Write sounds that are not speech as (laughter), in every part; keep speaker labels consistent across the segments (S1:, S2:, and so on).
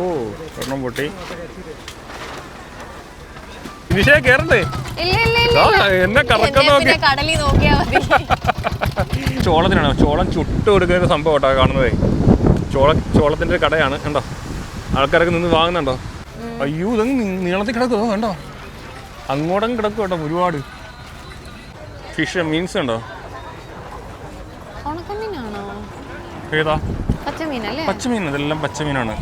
S1: ഓ ഒരെണ്ണം പൊട്ടി. നിശേ കേറണ്ടേ? എന്നെ കറക്കം
S2: കടലിൽ നോക്കിയാ മതി. (laughs)
S1: ചോളത്തിനാണ്? ചോളം ചുട്ട് കൊടുക്കുന്ന സംഭവം കേട്ടോ കാണുന്നതേ. ചോള ചോളത്തിന്റെ ഒരു കടയാണ് കണ്ടോ? ആൾക്കാരൊക്കെ നിന്ന് വാങ്ങുന്നുണ്ടോ? അയ്യോ ഇതങ്ങ് നീളത്തിൽ കിടക്കുമോ കണ്ടോ? അങ്ങോട്ടും കിടക്കും കേട്ടോ ഒരുപാട്. ഫിഷ് മീൻസ് ഉണ്ടോ? ഏതാ? പച്ചമീൻ ഇതെല്ലാം പച്ചമീനാണ്.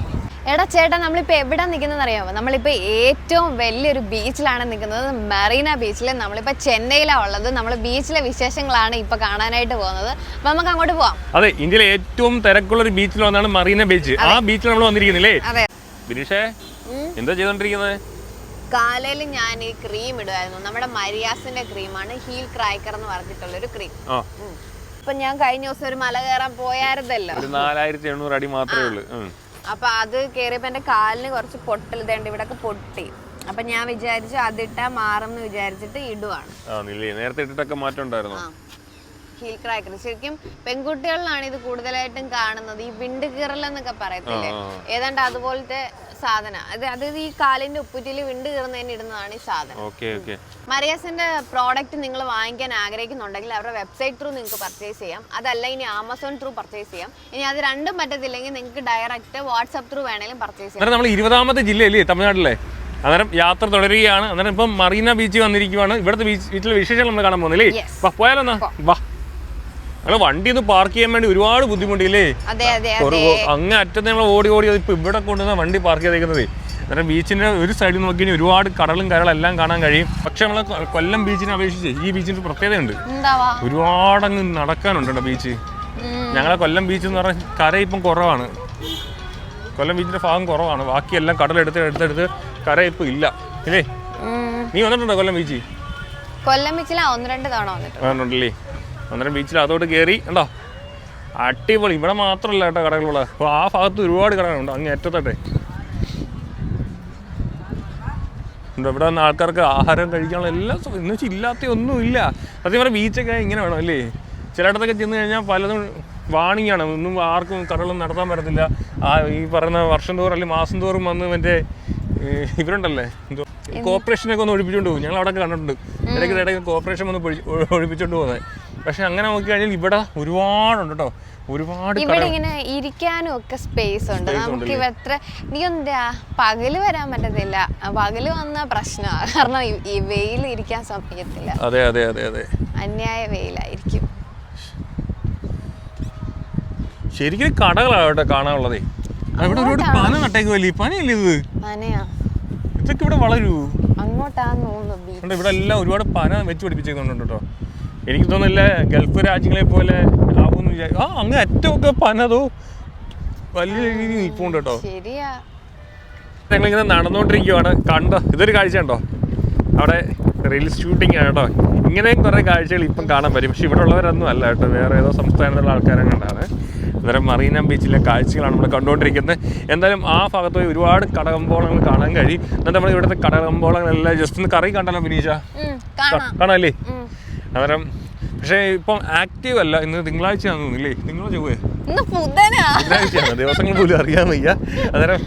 S2: എടാ ചേട്ടാ നമ്മളിപ്പോൾ എവിടെ നിൽക്കുന്നത് അറിയാമോ നമ്മളിപ്പോൾ ഏറ്റവും വലിയൊരു ബീച്ചിലാണ് നിൽക്കുന്നത് മെറീന ബീച്ചിൽ നമ്മളിപ്പോൾ ചെന്നൈയിലാണ് ഉള്ളത്. നമ്മൾ ബീച്ചിലെ വിശേഷങ്ങളാണ് ഇപ്പോൾ കാണാനായിട്ട് പോകുന്നത്. അപ്പോൾ നമുക്ക് അങ്ങോട്ട് പോവാം.
S1: അതെ ഇന്ത്യയിലെ ഏറ്റവും തിരക്കുള്ള ഒരു ബീച്ചിൽ വന്നാണ് മറീന ബീച്ച്. ആ ബീച്ചിൽ നമ്മൾ വന്നിരിക്കുന്നില്ലേ?
S2: അതെ.
S1: ബിനീഷേ എന്താ ചെയ്തോണ്ടിരിക്കുന്നത്
S2: കാലയിൽ ഞാൻ ഈ ക്രീം ഇടുമായിരുന്നു നമ്മുടെ മരിയാസിന്റെ ക്രീമാണ് ഹീൽ ക്രാക്കർ എന്ന് പറഞ്ഞിട്ടുള്ള ഒരു ക്രീം
S1: ആ
S2: ഇപ്പൊ ഞാൻ കഴിഞ്ഞ ദിവസം ഒരു മല കയറാൻ പോയായിരുന്നല്ലോ.
S1: ഒരു നാലായിരത്തി എണ്ണൂറ് അടി മാത്രമേ ഉള്ളൂ. ഉം.
S2: അപ്പൊ അത് കേറിയപ്പോ എന്റെ കാലിന് കുറച്ച് പൊട്ടൽ ഇതേണ്ട പൊട്ടി. അപ്പൊ ഞാൻ വിചാരിച്ചു അതിട്ടാ മാറും എന്ന് വിചാരിച്ചിട്ട് ഇടുവാണ്.
S1: നേരത്തെ ഇട്ടിട്ടൊക്കെ മാറ്റം ഉണ്ടായിരുന്നു?
S2: ഹീൽ ക്രാക്കർ ശരിക്കും പെൺകുട്ടികളിലാണ് ഇത് കൂടുതലായിട്ടും കാണുന്നത്. ഈ വിണ്ട് കീറൽ എന്നൊക്കെ പറയത്തില്ലേ? ഏതാണ്ട് അതുപോലത്തെ സാധനം. അതായത് അത് ഈ കാലിന്റെ ഉപ്പുറ്റിയിൽ വിണ്ട് കീറുന്നതിന് ഇടുന്നതാണ് ഈ സാധനം.
S1: Okay okay.
S2: മറിയാസിന്റെ പ്രോഡക്റ്റ് നിങ്ങൾ വാങ്ങിക്കാൻ ആഗ്രഹിക്കുന്നുണ്ടെങ്കിൽ അവരുടെ വെബ്സൈറ്റ് ത്രൂ നിങ്ങൾക്ക് പർച്ചേസ് ചെയ്യാം. അതല്ല ഇനി ആമസോൺ ത്രൂ പർച്ചേസ് ചെയ്യാം. ഇനി അത് രണ്ടും പറ്റത്തില്ലെങ്കിൽ നിങ്ങൾക്ക് ഡയറക്റ്റ് വാട്സ്ആപ്പ് ത്രൂ വേണമെങ്കിലും പർച്ചേസ് ചെയ്യാം.
S1: നമ്മൾ ഇരുപതാമത്തെ ജില്ലയല്ലേ തമിഴ്നാട്ടിലെ? അന്നേരം യാത്ര തുടരുകയാണ്. അന്നേരം ഇപ്പം മറീന ബീച്ച് വന്നിരിക്കുവാണ്. ഇവിടുത്തെ ബീച്ച് വീട്ടിലെ വിശേഷങ്ങൾ നമ്മൾ കാണാൻ പോകുന്നില്ലേ പോയാലോ വാ. ഞങ്ങൾ വണ്ടി ഒന്ന് പാർക്ക് ചെയ്യാൻ വേണ്ടി ഒരുപാട് ബുദ്ധിമുട്ടില്ലേ? അങ്ങ് അറ്റത്ത് ഞങ്ങൾ ഓടി ഓടി ഇപ്പൊ ഇവിടെ കൊണ്ടുവന്ന വണ്ടി പാർക്ക് ചെയ്തേക്കുന്നത്. അന്നേരം ബീച്ചിന്റെ ഒരു സൈഡിൽ നോക്കി കഴിഞ്ഞാൽ ഒരുപാട് കടലും കരളും എല്ലാം കാണാൻ കഴിയും. പക്ഷെ നമ്മളെ കൊല്ലം ബീച്ചിനെ അപേക്ഷിച്ച് ഈ ബീച്ചിന് പ്രത്യേകതയുണ്ട്. ഒരുപാട് അങ്ങ് നടക്കാനുണ്ട് ബീച്ച്. ഞങ്ങളെ കൊല്ലം ബീച്ച് എന്ന് പറഞ്ഞാൽ കര ഇപ്പം കുറവാണ്. കൊല്ലം ബീച്ചിന്റെ ഭാഗം കുറവാണ്. ബാക്കിയെല്ലാം കടലെടുത്ത് എടുത്തെടുത്ത് കര ഇപ്പം ഇല്ല. ഇല്ലേ. നീ വന്നിട്ടുണ്ടോ കൊല്ലം ബീച്ച്?
S2: കൊല്ലം ബീച്ചിലാ ഒന്ന് രണ്ട് തവണ വന്നിട്ട്
S1: വന്നിട്ടുണ്ടല്ലേ? അന്നേരം ബീച്ചിൽ അതോട്ട് കയറി ഉണ്ടോ അടിപൊളി. ഇവിടെ മാത്രമല്ല കേട്ടോ കടകളുള്ളത്. അപ്പോൾ ആ ഭാഗത്ത് ഒരുപാട് കടകളുണ്ട്. അങ്ങ് ഏറ്റത്തട്ടെ. ഇവിടെ വന്ന ആൾക്കാർക്ക് ആഹാരം കഴിക്കാനുള്ള എല്ലാ എന്ന് വെച്ചാൽ ഇല്ലാത്ത ഒന്നുമില്ല സത്യം പറഞ്ഞാൽ ബീച്ചൊക്കെ ഇങ്ങനെ വേണം അല്ലേ? ചിലയിടത്തൊക്കെ ചെന്ന് കഴിഞ്ഞാൽ പലതും വാണിംഗ് ആണ്. ഒന്നും ആർക്കും കടകളൊന്നും നടത്താൻ പറ്റത്തില്ല. ആ ഈ പറയുന്ന വർഷം തോറും അല്ലെങ്കിൽ മാസം തോറും വന്ന് മറ്റേ ഇവരുണ്ടല്ലേ? എന്തോ കോർപ്പറേഷനൊക്കെ ഒന്ന് ഒഴിപ്പിച്ചുകൊണ്ട് പോകും. ഞങ്ങൾ അവിടെ കണ്ടിട്ടുണ്ട് ഇടയ്ക്ക് ഇടയ്ക്ക് കോർപ്പറേഷൻ ഒന്ന് ഒഴിപ്പിച്ചുകൊണ്ട് പോകുന്നത് പക്ഷെ അങ്ങനെ നോക്കി കഴിഞ്ഞാൽ ഇവിടെ ഒരുപാടുണ്ട് കേട്ടോ. ഒരുപാട്
S2: ഇവിടെ ഇങ്ങനെ ഇരിക്കാനും ഒക്കെ സ്പേസ് ഉണ്ട്. നമുക്ക്? ഇവ എത്ര എന്താ പകൽ വരാൻ പറ്റത്തില്ല. പകൽ വന്ന പ്രശ്നമാണ് കാരണം ഈ- വെയിൽ ഇരിക്കാൻ സമയത്തില്ല.
S1: അതെ അതെ അതെ അതെ.
S2: അന്യായ വെയിലായിരിക്കും.
S1: ശരിക്കും കടകളാണ് കേട്ടോ കാണാനുള്ളതേ. ഇവിടെ ഒരുപാട് പന വലിയ പനയല്ലേ ഇത്?
S2: പനയാ.
S1: ഇതൊക്കെ ഇവിടെ വളരൂ.
S2: അങ്ങോട്ടാന്ന് തോന്നുന്നു
S1: ഇവിടെ എല്ലാം ഒരുപാട് പന വെച്ച് പിടിപ്പിച്ചേക്കുന്നുണ്ട് കേട്ടോ. എനിക്ക് തോന്നുന്നില്ല ഗൾഫ് രാജ്യങ്ങളെ പോലെ ആവുമെന്ന് വിചാരിക്കും ആ അങ്ങ് അറ്റമൊക്കെ പനതോ വലിയ രീതിയിൽ നിൽപ്പുണ്ട് കേട്ടോ. ഞങ്ങളിങ്ങനെ നടന്നുകൊണ്ടിരിക്കുവാണ്. കണ്ടോ? ഇതൊരു കാഴ്ച ഉണ്ടോ അവിടെ റീൽസ് ഷൂട്ടിംഗ് ആണ് കേട്ടോ. ഇങ്ങനെയും കുറേ കാഴ്ചകൾ ഇപ്പം കാണാൻ പറ്റും. പക്ഷെ ഇവിടെ ഉള്ളവരൊന്നും അല്ല കേട്ടോ. വേറെ ഏതോ സംസ്ഥാനത്തുള്ള ആൾക്കാരെ കണ്ടാണ് അന്നേരം മറീന ബീച്ചിലെ കാഴ്ചകളാണ് നമ്മൾ കണ്ടുകൊണ്ടിരിക്കുന്നത്. എന്തായാലും ആ ഭാഗത്ത് പോയി ഒരുപാട് കടകമ്പോളങ്ങൾ കാണാൻ കഴിയും. എന്നിട്ട് നമ്മൾ ഇവിടുത്തെ കടകമ്പോളങ്ങളെല്ലാം ജസ്റ്റ് ഒന്ന് കറി കണ്ടല്ലോ
S2: വിനീഷ.
S1: കാണാല്ലേ അന്നേരം പക്ഷേ ഇപ്പം ആക്റ്റീവ് അല്ല. ഇന്ന് തിങ്കളാഴ്ചയാണെന്ന്
S2: ഇന്ന് ബുധനാ.
S1: തിങ്കളാഴ്ചയാണ്. ദിവസങ്ങൾ പോലും അറിയാൻ വയ്യ. അന്നേരം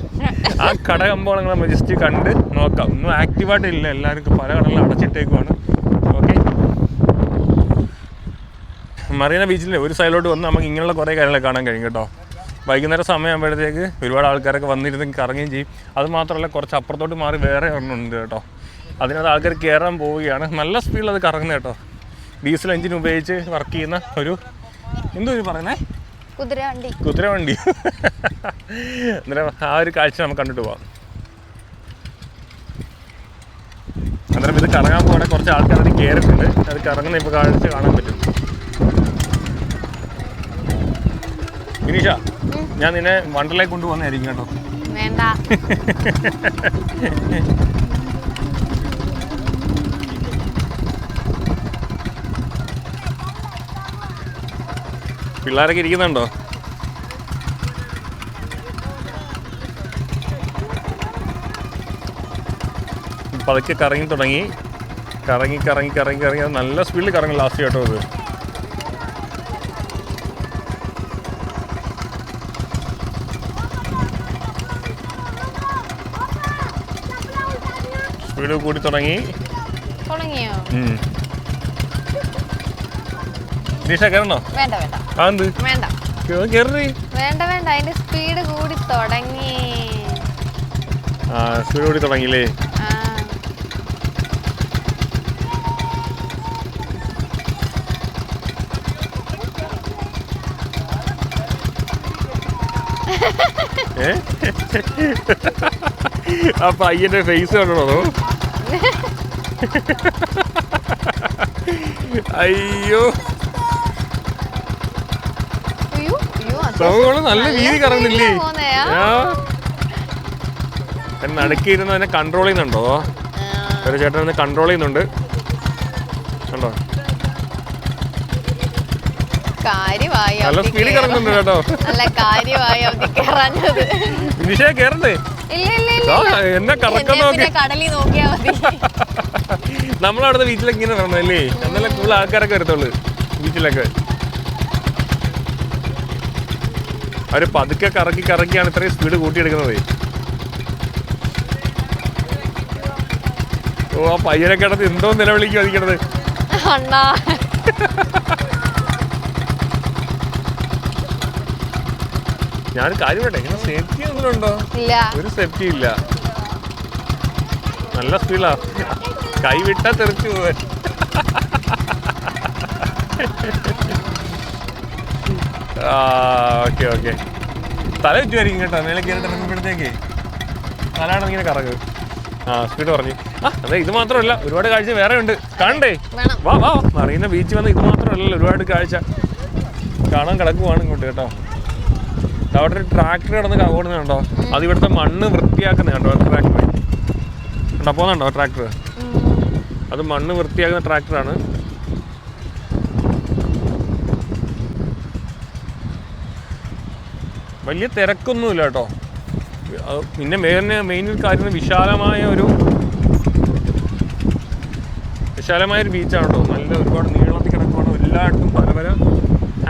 S1: ആ കടകമ്പോളങ്ങൾ നമ്മൾ ജസ്റ്റ് കണ്ട് നോക്കാം. ഒന്നും ആക്റ്റീവായിട്ട് ഇല്ല. എല്ലാവർക്കും പല കടകളും അടച്ചിട്ടേക്കുവാണ്. ഓക്കെ മറീന ബീച്ചിൽ ഒരു സൈഡിലോട്ട് വന്ന് നമുക്ക് ഇങ്ങനെയുള്ള കുറേ കാര്യങ്ങളൊക്കെ കാണാൻ കഴിയും കേട്ടോ. വൈകുന്നേരം സമയമാകുമ്പോഴത്തേക്ക് ഒരുപാട് ആൾക്കാരൊക്കെ വന്നിരുന്ന് കറങ്ങുകയും ചെയ്യും. അത് മാത്രമല്ല കുറച്ച് അപ്പുറത്തോട്ട് മാറി വേറെ ഒരെണ്ണമുണ്ട് കേട്ടോ. അതിനകത്ത് ആൾക്കാർ കയറാൻ പോവുകയാണ്. നല്ല സ്പീഡിൽ അത് കറങ്ങുന്നത് കേട്ടോ. ഡീസൽ എഞ്ചിൻ ഉപയോഗിച്ച് വർക്ക് ചെയ്യുന്ന ഒരു എന്തോ പറയുന്നേ?
S2: കുതിരവണ്ടി.
S1: കുതിരവണ്ടി. അന്നേരം ആ ഒരു കാഴ്ച നമുക്ക് കണ്ടിട്ട് പോവാം. അന്നേരം ഇത് കറങ്ങാൻ പോകണേ കുറച്ച് ആൾക്കാർ അത് കയറിയിട്ടുണ്ട്. അത് കറങ്ങുന്ന ഇപ്പോൾ കാഴ്ച കാണാൻ പറ്റും. വിനീഷ ഞാൻ നിന്നെ വണ്ടറിലേക്ക് കൊണ്ടുപോകുന്നതായിരിക്കും കേട്ടോ.
S2: വേണ്ട. (laughs)
S1: പിള്ളേരൊക്കെ ഇരിക്കുന്നുണ്ടോ? പതുക്കെ കറങ്ങി തുടങ്ങി. കറങ്ങി കറങ്ങി കറങ്ങി കറങ്ങി. അത് നല്ല സ്പീഡിൽ കറങ്ങി ലാസ്റ്റ് കേട്ടോ ഇത്. സ്പീഡ് കൂടി തുടങ്ങി.
S2: തുടങ്ങിയോ.
S1: നിഷ കയറണോ
S2: വേണ്ട വേണ്ട.
S1: അതെന്ത്
S2: വേണ്ട.
S1: കേറി.
S2: വേണ്ട വേണ്ട. അതിന്റെ സ്പീഡ് കൂടി തുടങ്ങി.
S1: ആ സ്പീഡ് കൂടി തുടങ്ങിയില്ലേ?
S2: ആ.
S1: പയ്യന്റെ ഫേസ് കണ്ടോ (laughs) അയ്യോ
S2: അയ്യോ അത്
S1: സൗകൾ നല്ല രീതി കറങ്ങുന്നില്ലേ?
S2: എന്നെ
S1: നടുക്കിയിരുന്ന് അതിനെ കൺട്രോൾ ചെയ്യുന്നുണ്ടോ? ഒരു ചേട്ടൻ അതിനെ കൺട്രോൾ ചെയ്യുന്നുണ്ട്. കണ്ടോ? നല്ല സ്പീഡിൽ. കറങ്ങുന്നുണ്ട് കേട്ടോ.
S2: നല്ല കാര്യമായി അവധി കയറാഞ്ഞത്
S1: നിഷ കയറണ്ടേ
S2: ഇല്ല ഇല്ല ഇല്ല
S1: ആ,
S2: ഇല്ല.
S1: എന്നെ കറക്കം നോക്കി. നമ്മളവിടുത്തെ ബീച്ചിലൊക്കെ ഇങ്ങനെ വരണല്ലേ എന്നാലേ കൂടുതൽ ആൾക്കാരൊക്കെ വരത്തുള്ളൂ. ബീച്ചിലൊക്കെ അവർ പതുക്കെ കറങ്ങി കറങ്ങിയാണ് ഇത്രയും സ്പീഡ് കൂട്ടിയെടുക്കുന്നത്. ഓ ആ പയ്യനെ കിടന്ന് എന്തോ നിലവിളിക്കും അതിക്കണത് ഞാൻ കാര്യം വേണ്ടേ ഇങ്ങനെ സേഫ്റ്റി
S2: ഇല്ല.
S1: ഒരു സേഫ്റ്റി ഇല്ല. നല്ല സ്പീഡാ കൈ വിട്ടാ തെറിച്ചു പോവാൻ ഓക്കെ ഓക്കെ. തല വിറ്റുമായിരിക്കും കേട്ടോ. മേലെ കയറിട്ട് ഇറങ്ങുമ്പോഴത്തേക്ക് തലാണ് ഇങ്ങനെ കറങ്ങ്? ആ സ്പീഡ് പറഞ്ഞു ആ അതെ ഇത് മാത്രമല്ല ഒരുപാട് കാഴ്ച വേറെ ഉണ്ട്. കാണണ്ടേ? വാ വാ മറീന ബീച്ച് വന്ന് ഇത് മാത്രമല്ലല്ലോ ഒരുപാട് കാഴ്ച. കാണാൻ കിടക്കുവാണ് ഇങ്ങോട്ട് കേട്ടോ. അവിടെ ഒരു ട്രാക്ടർ കിടന്ന് ഓടുന്നുണ്ടോ അത് ഇവിടുത്തെ മണ്ണ് വൃത്തിയാക്കുന്ന കണ്ടോ? ട്രാക്ടർ. കണ്ടോ? പോകുന്നുണ്ടോ ട്രാക്ടർ? അത് മണ്ണ് വൃത്തിയാക്കുന്ന ട്രാക്ടറാണ്. വലിയ തിരക്കൊന്നുമില്ല കേട്ടോ. പിന്നെ മെയിൻ മെയിനിൽ കാര്യം വിശാലമായ ഒരു വിശാലമായ ഒരു ബീച്ചാണ് കേട്ടോ. നല്ല ഒരുപാട് നീളത്തിൽ കിടക്കുവാണ്. എല്ലായിടത്തും പല പല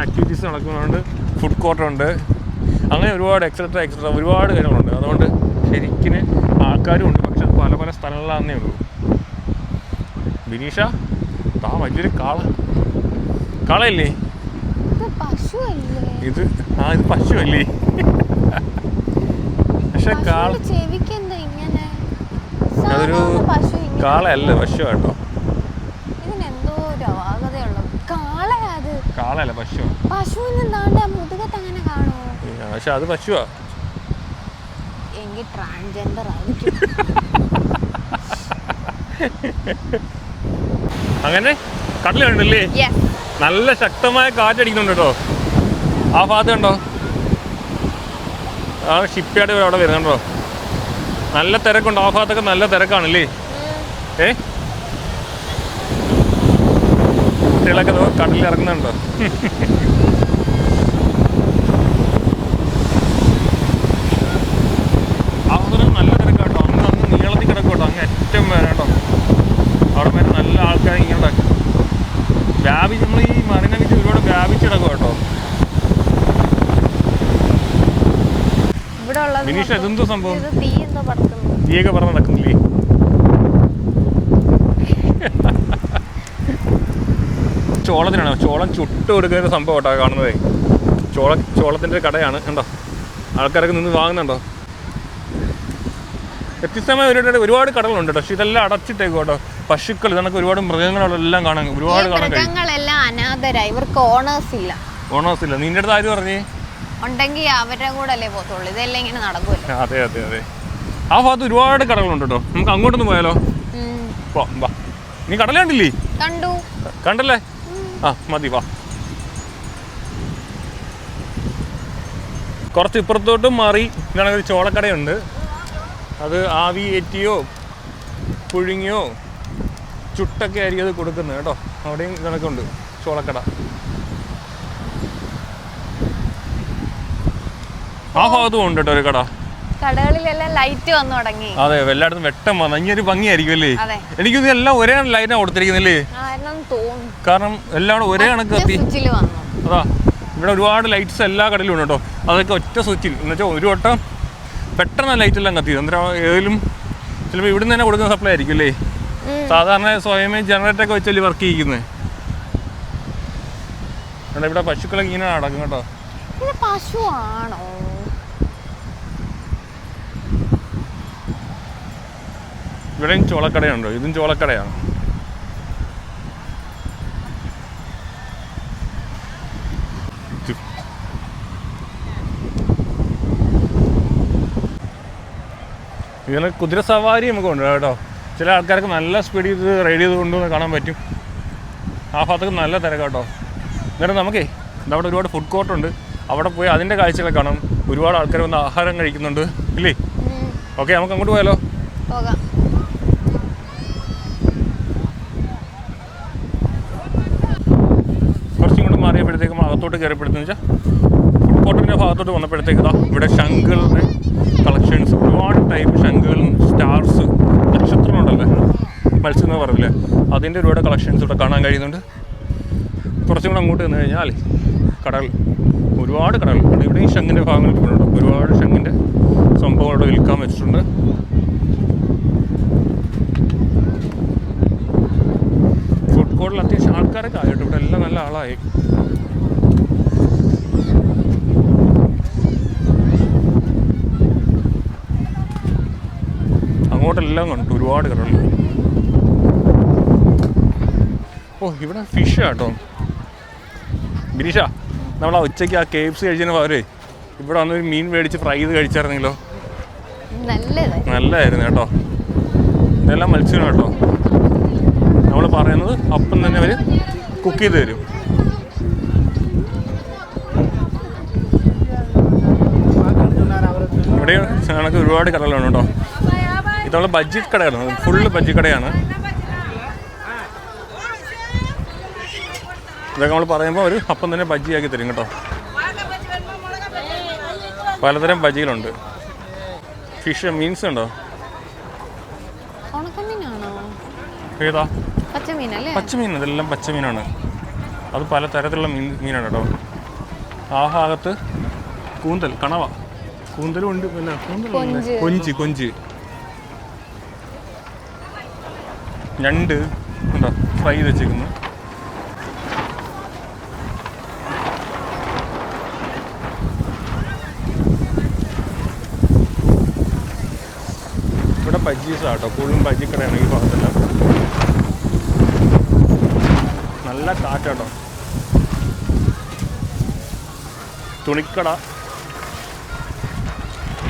S1: ആക്ടിവിറ്റീസ് നടക്കുന്നുണ്ട് ഫുഡ് കോർട്ടുണ്ട് അങ്ങനെ ഒരുപാട് എക്സെട്ര എക്സെട്ര ഒരുപാട് കാര്യങ്ങളുണ്ട്. അതുകൊണ്ട് ശരിക്കും ആൾക്കാരും ഉണ്ട്. പക്ഷെ അത് പല പല സ്ഥലങ്ങളിലാണെന്നേ ഉള്ളൂ. ബിനീഷ താ വലിയൊരു കാള. കാളയല്ലേ?
S2: ഇത് പശുവല്ലേ?
S1: ഇത് ആ ഇത് പശു അല്ലേ പക്ഷെ കാള അതൊരു കാളയല്ല പശു കേട്ടോ. കാളയല്ല പശു പക്ഷെ അത് പശുവാ.
S2: എങ്കിൽ ട്രാൻസ്ജെൻഡർ ആയിരിക്കും.
S1: അങ്ങനെ
S2: കടലുണ്ടല്ലേ
S1: നല്ല ശക്തമായ കാറ്റടിക്കുന്നുണ്ട് കേട്ടോ. ആ ഭാഗത്ത് കണ്ടോ? ആ ഷിപ്പ് യാർഡ് അവിടെ വരുന്നുണ്ടോ? നല്ല തിരക്കുണ്ട്. ആ ഭാഗത്തൊക്കെ നല്ല തിരക്കാണല്ലേ? ഏ? കുട്ടികളൊക്കെ കടലിൽ ഇറങ്ങുന്നുണ്ടോ? ആ ഭാഗത്ത് നല്ല തിരക്കാട്ടോ. അങ്ങ് അങ്ങ് നീളത്തിൽ കിടക്കോട്ടോ അങ്ങ് ഏറ്റവും വരെ കേട്ടോ. അവിടെ വരെ നല്ല ആൾക്കാർ ഇങ്ങനെ വ്യാപിച്ച് നമ്മൾ ഈ മറീന വെച്ച് ഒരുപാട് വ്യാപിച്ച് കിടക്കും കേട്ടോ ഇതെന്തോ സംഭവം? തീയൊക്കെ പറഞ്ഞ് നടക്കുന്നില്ലേ? ചോളത്തിനാണ് ചോളം ചുട്ട് കൊടുക്കുന്ന സംഭവം കേട്ടോ കാണുന്നതേ. ചോള ചോളത്തിന്റെ ഒരു കടയാണ് കണ്ടോ? ആൾക്കാരൊക്കെ നിന്ന് വാങ്ങുന്നുണ്ടോ? വ്യത്യസ്തമായ ഒരു ഒരുപാട് കടകളുണ്ട് കേട്ടോ. പക്ഷെ ഇതെല്ലാം അടച്ചിട്ടേക്കും കേട്ടോ. പശുക്കൾ ഇതൊക്കെ ഒരുപാട് മൃഗങ്ങളെല്ലാം കാണാൻ ഒരുപാട് കാണാൻ കഴിയും.
S2: ഇവർക്ക് ഓണേഴ്സ് ഇല്ല.
S1: ഓണേഴ്സ് ഇല്ല. നിന്റെ അടുത്ത് ആര് പറഞ്ഞേ?
S2: ഉണ്ടെങ്കിൽ അവരുടെ കൂടെ അല്ലേ പോത്തുള്ളൂ ഇതെല്ലാം ഇങ്ങനെ നടക്കുമല്ലോ.
S1: അതെ അതെ അതെ. ആ ഭാഗത്ത് ഒരുപാട് കടകളുണ്ട് കേട്ടോ. നമുക്ക് അങ്ങോട്ടൊന്ന് പോയാലോ. വാ നീ കടല കണ്ടില്ലേ?
S2: കണ്ടു.
S1: കണ്ടല്ലേ? ആ മതി വാ. കുറച്ച് ഇപ്പുറത്തോട്ടും മാറി ഇതാണെങ്കിൽ ചോളക്കടയുണ്ട്. അത് ആവി ഏറ്റിയോ പുഴുങ്ങിയോ ചുട്ടൊക്കെ ആയിരിക്കും അത് കൊടുക്കുന്നത് കേട്ടോ. അവിടെയും ഇതൊക്കെ ഉണ്ട് ചോളക്കട. ആ ഭാഗത്തും ഉണ്ട് കേട്ടോ ഒരു കട.
S2: കടകളിലെല്ലാം ലൈറ്റ് വന്നു തുടങ്ങി.
S1: അതെ എല്ലായിടത്തും വെട്ടം വന്നു. ഇനിയൊരു ഭംഗിയായിരിക്കും അല്ലേ? എനിക്ക് എല്ലാം ഒരേ ലൈറ്റാണ് കൊടുത്തിരിക്കുന്നില്ലേ
S2: കാരണം
S1: എല്ലാം ഒരേ കണക്ക് കത്തി. അതാ ഇവിടെ ഒരുപാട് ലൈറ്റ്സ് എല്ലാ കടയിലും ഉണ്ട് കേട്ടോ. അതൊക്കെ ഒറ്റ സ്വിച്ചിൽ എന്ന് വെച്ചാൽ ഒരു വട്ടം പെട്ടെന്ന് ലൈറ്റ് എല്ലാം കത്തി. അന്നേരം ഏതെങ്കിലും ചിലപ്പോൾ ഇവിടുന്ന് തന്നെ കൊടുക്കുന്ന സപ്ലൈ ആയിരിക്കും അല്ലേ? സാധാരണ സ്വയമേ ജനറേറ്റർ ഒക്കെ വെച്ചല്ലേ വർക്ക് ചെയ്യുന്നത് ഇവിടെ പശുക്കളൊക്കെ പശുക്കളെ ഇങ്ങനെ നടക്കും കേട്ടോ.
S2: പശു പശുവാണോ?
S1: ഇവിടെയും ചോളക്കടയുണ്ടോ. ഇതും ചോളക്കടയാണ്. ഇത്. ഇതിന് കുതിര സവാരി നമുക്ക് ഉണ്ട് കേട്ടോ. ചില ആൾക്കാർക്ക് നല്ല സ്പീഡിൽ ഇത് റൈഡ് ചെയ്ത് കൊണ്ടുവന്ന് കാണാൻ പറ്റും. ആ ഭാഗത്തൊക്കെ നല്ല തിരക്ക് കേട്ടോ. എന്നിട്ട് നമുക്കേ അവിടെ ഒരുപാട് ഫുഡ് കോർട്ടുണ്ട് അവിടെ പോയി അതിന്റെ കാഴ്ചകളൊക്കെ കാണാം. ഒരുപാട് ആൾക്കാർ വന്ന് ആഹാരം കഴിക്കുന്നുണ്ട്. ഇല്ലേ. ഓക്കെ നമുക്ക് അങ്ങോട്ട് പോയാലോ?
S2: പോകാം
S1: കുറച്ചും കൂടെ അകത്തോട്ട് വെച്ചാൽ ഫുഡ് കോർട്ടിന്റെ ഭാഗത്തോട്ട് വന്നപ്പോഴത്തേക്ക് ഇതാ ഇവിടെ ശംഖുകളുടെ കളക്ഷൻസ് ഒരുപാട് ടൈപ്പ് ശംഖുകളും സ്റ്റാർസ് നക്ഷത്രമുണ്ടല്ലേ മത്സ്യം എന്ന് പറയില്ലേ അതിന്റെ ഒരുപാട് കളക്ഷൻസ് ഇവിടെ കാണാൻ കഴിയുന്നുണ്ട്. കുറച്ചും കൂടെ അങ്ങോട്ട് നിന്ന് കഴിഞ്ഞാൽ കടൽ ഒരുപാട് കടൽ. ഉണ്ട് ഈ ശംഖിന്റെ ഭാഗങ്ങൾ ഇരിപ്പുണ്ട് ഒരുപാട് ശംഖിന്റെ സംഭവങ്ങൾ ഇവിടെ വിൽക്കാൻ വെച്ചിട്ടുണ്ട്. ഫുഡ് കോർട്ടിൽ അത്യാവശ്യം ആൾക്കാരൊക്കെ ആയിട്ട് ഇവിടെ എല്ലാം നല്ല ആളായി. അങ്ങോട്ടെല്ലാം കണ്ടു ഒരുപാട് കടകൾ ഓ ഇവിടെ ഫിഷ് കേട്ടോ ബിനീഷ നമ്മൾ ആ ഉച്ചയ്ക്ക് ആ കേബ്സ് എഫ് സി കഴിച്ചതിന് പകരേ ഇവിടെ വന്നൊരു മീൻ മേടിച്ച് ഫ്രൈ ചെയ്ത് കഴിച്ചായിരുന്നെങ്കിലോ
S2: നല്ലതായി
S1: നല്ലതായിരുന്നു കേട്ടോ. ഇതെല്ലാം മത്സ്യം കേട്ടോ. നമ്മൾ പറയുന്നത് അപ്പം തന്നെ അവർ കുക്ക് ചെയ്ത് തരും. ഇവിടെ കണക്ക് ഒരുപാട് കടകളാണ് കേട്ടോ. ഇതുള്ള ബജ്ജി കടയാണ്. ഫുള്ള് ബജ്ജി കടയാണ്. ഇതൊക്കെ നമ്മൾ പറയുമ്പോൾ അവർ അപ്പം തന്നെ ബജ്ജിയാക്കി തരും കേട്ടോ. പലതരം ബജ്ജികളുണ്ട് ഫിഷ് മീൻസ് ഉണ്ടോ? ഏതാ? പച്ചമീൻ ഇതെല്ലാം പച്ചമീനാണ്. അത് പല തരത്തിലുള്ള മീൻ മീനാണ് കേട്ടോ. ആ ഭാഗത്ത് കൂന്തൽ കണവ. കൂന്തലും ഉണ്ട് പിന്നെ കൂന്തൽ
S2: കൊഞ്ച്.
S1: കൊഞ്ച് കൊഞ്ച് ഞണ്ട് ഉണ്ടോ? ഫ്രൈ ചെയ്ത് വെച്ചേക്കുന്നു ഇവിടെ ബജ്ജീസാണ് കേട്ടോ. കൂടുതലും ബജ്ജിക്കടയാണ് ഈ നല്ല കാറ്റാട്ടോ തുണിക്കട.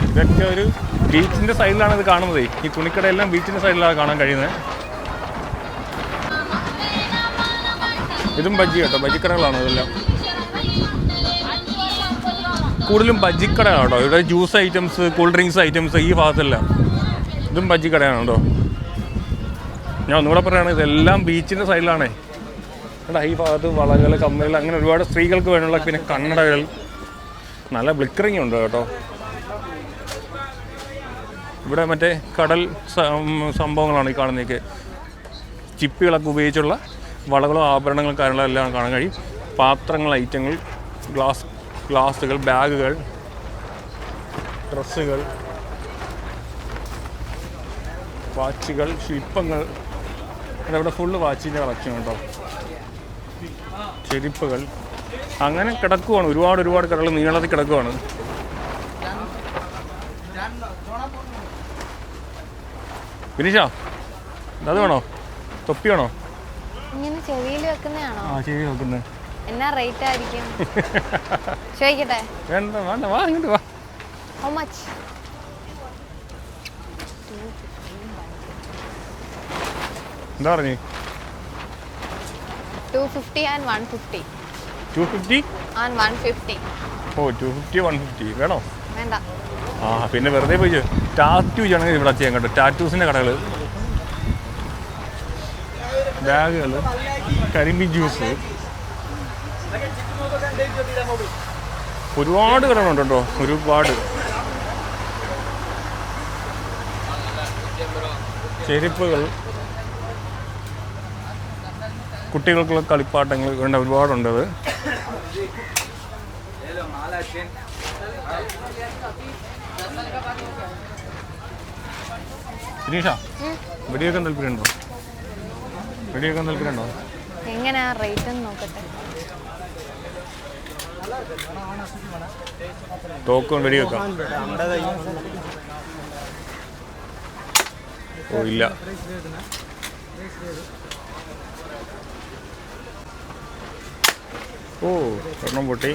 S1: ഇതൊക്കെ ഒരു ബീച്ചിന്റെ സൈഡിലാണ് ഇത് കാണുന്നത്. ഈ തുണിക്കടയെല്ലാം ബീച്ചിന്റെ സൈഡിലാണ് കാണാൻ കഴിയുന്നത്. ഇതും ബജ്ജി കേട്ടോ ബജ്ജിക്കടകളാണ് ഇതെല്ലാം. കൂടുതലും ബജ്ജിക്കടയാണ് കേട്ടോ. ഇവിടെ juice items cool drinks items ഈ ഭാഗത്തെല്ലാം. ഇതും ബജ്ജിക്കടയാണ് കേട്ടോ. ഞാൻ ഒന്നുകൂടെ പറയുകയാണ് ഇതെല്ലാം ബീച്ചിന്റെ സൈഡിലാണേ. എടാ ഈ ഭാഗത്ത് വളകൾ കമ്മലുകൾ അങ്ങനെ ഒരുപാട് സ്ത്രീകൾക്ക് വേണമുള്ള പിന്നെ കണ്ണടകൾ. നല്ല ബ്ലിക്കറിങ് ഉണ്ട് കേട്ടോ. ഇവിടെ മറ്റേ കടൽ സംഭവങ്ങളാണ് ഈ കാണുന്നതൊക്കെ. ചിപ്പികളൊക്കെ ഉപയോഗിച്ചുള്ള വളകളും ആഭരണങ്ങളും കാര്യങ്ങളും എല്ലാം കാണാൻ കഴിയും. പാത്രങ്ങൾ ഐറ്റങ്ങൾ ഗ്ലാസ് ഗ്ലാസുകൾ ബാഗുകൾ ഡ്രസ്സുകൾ വാച്ചുകൾ ശില്പങ്ങൾ. ഇവിടെ ഫുള്ള് വാച്ചിന്റെ കളക്ഷൻ കേട്ടോ ചെരിപ്പുകൾ. അങ്ങനെ കിടക്കുവാണ്. ഒരുപാട് ഒരുപാട് കടകൾ നീളത്തിൽ കിടക്കുവാണ്. വിനീഷ അത് വേണോ? തൊപ്പി വേണോ?
S2: ഇങ്ങനെ ചെവിയിൽ വെക്കുന്നതാണോ?
S1: ആ
S2: എന്നാ റേറ്റ് ആയിരിക്കും? ചോദിക്കട്ടെ?
S1: വേണ്ട വേണ്ട വാ ഇങ്ങോട്ട് വാ.
S2: ഹൗ മച്ച്
S1: എന്താ പറഞ്ഞു?
S2: Two fifty and one fifty
S1: two fifty
S2: and one fifty
S1: oh two fifty one fifty വേണോ?
S2: വേണ്ട.
S1: ആ പിന്നെ വെറുതെ പോയി ടാറ്റു ചെയ്യണമെങ്കിൽ ഇവിടെ ചെയ്യാൻ കേട്ടോ. ടാറ്റൂസിന്റെ കടകൾ ബാഗുകൾ കരിമ്പി ജ്യൂസ്. ഒരുപാട് കടകളുണ്ട്? കേട്ടോ ഒരുപാട്. ചെരുപ്പുകൾ. കുട്ടികൾക്കുള്ള കളിപ്പാട്ടങ്ങൾ വേണ്ട ഒരുപാടുണ്ടത് വിനീഷ വെടിയൊക്കെ താല്പര്യമുണ്ടോ? വെടിയൊക്കെ താല്പര്യമുണ്ടോ
S2: എങ്ങനെയാ റേറ്റ് നോക്കട്ടെ.
S1: തോക്കും വെടിവെക്കാം. ഓ ഇല്ല. ഓ സ്വർണം പൊട്ടി.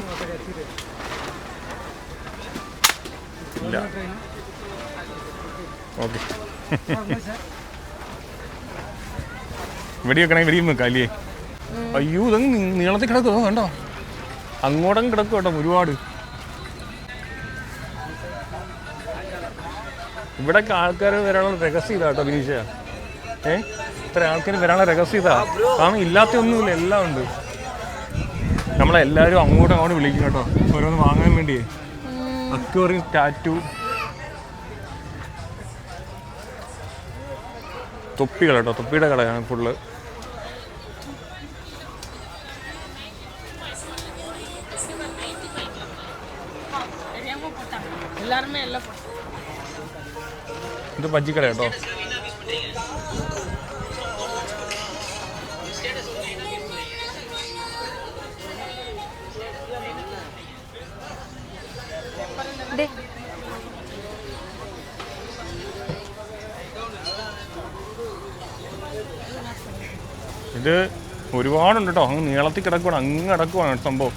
S1: ഇല്ല. ഓക്കെ. വെടിവെക്കണേ വെടിയും വെക്കാം അല്ലേ? അയ്യോ ഇതങ്ങ് നീ- നീളത്തിൽ കിടക്കുമോ കണ്ടോ അങ്ങോട്ടങ്ങ് കിടക്കും കേട്ടോ ഒരുപാട്. ഇവിടൊക്കെ ആൾക്കാർ വരാനുള്ള രഹസ്യം ഇതാ കേട്ടോ ബിനീഷ. ഏ? ഇത്ര ആൾക്കാർ വരാനുള്ള രഹസ്യം ഇതാ കാരണം ഇല്ലാത്ത ഒന്നുമില്ല എല്ലാം ഉണ്ട്. നമ്മളെല്ലാവരും അങ്ങോട്ടും അങ്ങോട്ട് വിളിക്കും കേട്ടോ ഓരോന്ന് വാങ്ങാൻ വേണ്ടിയേ. Aquarium tattoo. തൊപ്പികൾ കേട്ടോ തൊപ്പിയുടെ കടയാണ് ഫുള്ള്. ഇത് ബജ്ജിക്കട കേട്ടോ. ഇത് ഒരുപാടുണ്ട് കേട്ടോ. അങ്ങ് നീളത്തിൽ കിടക്കുവാണ്. അങ്ങ് കിടക്കുവാണ് സംഭവം.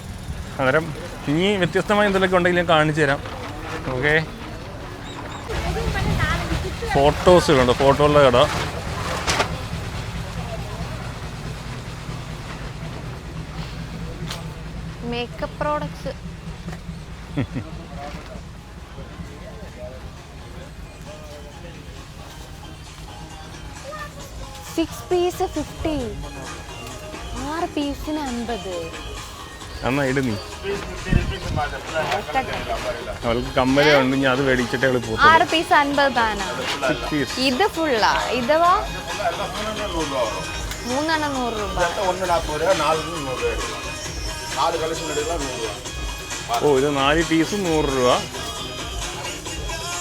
S1: അന്നേരം ഇനി വ്യത്യസ്തമായ എന്തെങ്കിലുമൊക്കെ ഉണ്ടെങ്കിൽ ഞാൻ കാണിച്ചു തരാം. ഓക്കെ ഫോട്ടോസ് കണ്ടോ ഫോട്ടോകളുടെ കട.
S2: Makeup products six piece fifty ആറ് പീസിന് അൻപത്.
S1: എന്നാ ഇട് നീ. അവൾക്ക് കമ്മൽ ഉണ്ട് ഞാൻ അത് മേടിച്ചിട്ടേ അവൾ പോകും
S2: ആറ് പീസ് അൻപത് ഇത് ഫുള്ളാ ഇതവാ? മൂന്നെണ്ണം നൂറ് രൂപ.
S1: ഓ ഇത് നാല് പീസ് നൂറ് രൂപ.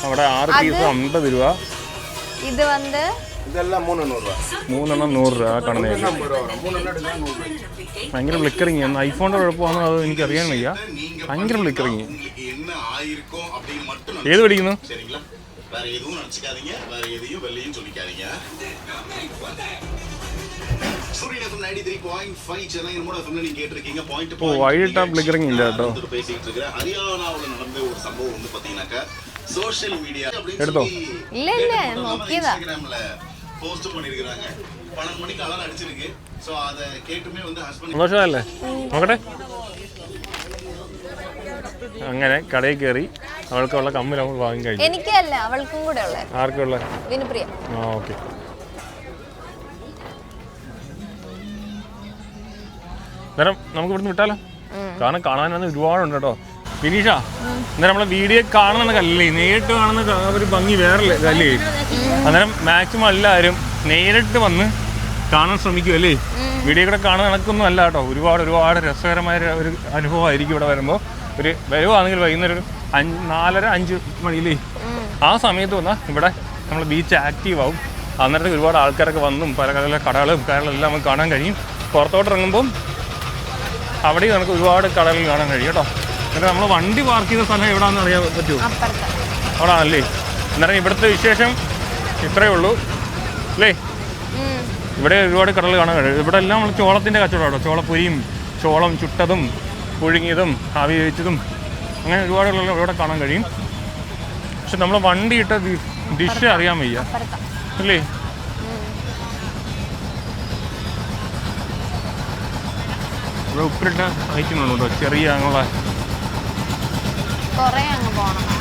S1: അവിടെ ആറ് പീസ് അമ്പത് രൂപ.
S2: ഇത് വന്ന്
S3: இதெல்லாம் மூணு நூறுரூவா
S1: മൂന്നെണ്ണം നൂറ് രൂപ കാണുന്നതായിരിക്കും
S3: ஐம்பது ரூபா வரும் மூணு எடுக்கலாம் நூறுரூவா
S1: ഭയങ്കര ഫ്ലിക്കറിങ് ആണ് ഐഫോണിൻ്റെ കുഴപ്പമാണോ അത് എനിക്ക് അറിയാൻ വയ്യ ഭയങ്കര ഫ്ലിക്കറിങ്
S4: உங்களுக்கு என்ன ஆயிருக்கும் அப்படின்னு மட்டும்
S1: ഏത് പഠിക്കുന്നു
S4: சரிங்களா வேற எதுவும் நினைச்சுக்காதீங்க வேற எதையும் வெள்ளையும் சொல்லிக்காதீங்க Suryan FM ninety three point five Chennai என்னோட எஃப்எம்ல நீங்க கேட்டிருக்கீங்க பாயிண்ட்
S1: ഓ വൈകിട്ടാ ഫ്ലിക്കറിങ് ഇല്ല കേട്ടോ
S4: பேசிட்டு இருக்கிறேன் ஹரியானாவுல நடந்த ஒரு சம்பவம் வந்து பாத்தீங்கன்னாக்கா சோஷியல் மீடியா அப்படின்னு
S1: எடுத்தோ.
S4: சொல்லி
S2: இல்ல இல்ல നോക്കിയതാ
S4: இன்ஸ்டாகிராம்ல போஸ்ட் பண்ணிருக்காங்க பன்னெண்டு மணிக்கு அலாரம் அடிச்சிருக்கு சோ அதை கேட்டுமே வந்து ஹஸ்பண்ட்
S1: സന്തോഷമല്ലേ നോക്കട്ടെ അങ്ങനെ കടയിൽ കയറി അവൾക്കുള്ള കമ്മൽ അവൾ വാങ്ങി കഴിഞ്ഞു
S2: എനിക്കല്ല അവൾക്കും കൂടെ ഉള്ള
S1: ആർക്കുള്ള
S2: വിനുപ്രിയ
S1: ആ ഓക്കെ അന്നേരം നമുക്ക് ഇവിടുന്ന് വിട്ടാലോ കാരണം കാണാനൊന്നും ഒരുപാടുണ്ട് കേട്ടോ വിനീഷ അന്നേരം നമ്മളെ വീഡിയോ കാണുന്ന കല്ലേ നേരിട്ട് കാണുന്ന ഒരു ഭംഗി വേറെ കല്ലേ അന്നേരം മാക്സിമം എല്ലാവരും നേരിട്ട് വന്ന് കാണാൻ ശ്രമിക്കും അല്ലേ? വീഡിയോ കൂടെ കാണാൻ നടക്കുന്നു അല്ല കേട്ടോ. ഒരുപാട് ഒരുപാട് രസകരമായ ഒരു- അനുഭവമായിരിക്കും ഇവിടെ വരുമ്പോൾ ഒരു വരുവാണെങ്കിൽ വൈകുന്നേരം ഒരു അഞ്ച് നാലര അഞ്ച് മണിയിലേ. ആ സമയത്ത് വന്നാൽ ഇവിടെ നമ്മൾ ബീച്ച് ആക്റ്റീവ് ആവും. അന്നേരത്തെ ഒരുപാട് ആൾക്കാരൊക്കെ വന്നും പല പല കടകളും കാര്യങ്ങളും എല്ലാം നമുക്ക് കാണാൻ കഴിയും. പുറത്തോട്ട് ഇറങ്ങുമ്പം അവിടെ നമുക്ക് ഒരുപാട് കടകൾ കാണാൻ കഴിയും കേട്ടോ. എന്നിട്ട് നമ്മൾ വണ്ടി പാർക്ക് ചെയ്ത സ്ഥലം എവിടെയാണെന്ന് അറിയാൻ പറ്റുമോ? അവിടെ ആണല്ലേ അന്നേരം ഇവിടുത്തെ വിശേഷം ഇത്രയേ ഉള്ളൂ. അല്ലേ. ഇവിടെ ഒരുപാട് കടൽ കാണാൻ കഴിയും. ഇവിടെ എല്ലാം നമ്മൾ ചോളത്തിന്റെ കച്ചവടമാണ്? ചോളപ്പൊരിയും ചോളം ചുട്ടതും പുഴുങ്ങിയതും ആവി വേവിച്ചതും അങ്ങനെ ഒരുപാട് ഇവിടെ കാണാൻ കഴിയും. പക്ഷെ നമ്മൾ വണ്ടി ഇട്ട ഡിഷ് അറിയാൻ വയ്യ. അല്ലേ? ഇവിടെ ഉപ്പിലിട്ട കേട്ടോ. ചെറിയ അങ്ങനെയുള്ള
S2: കൊറേ അങ്ങ് പോണം.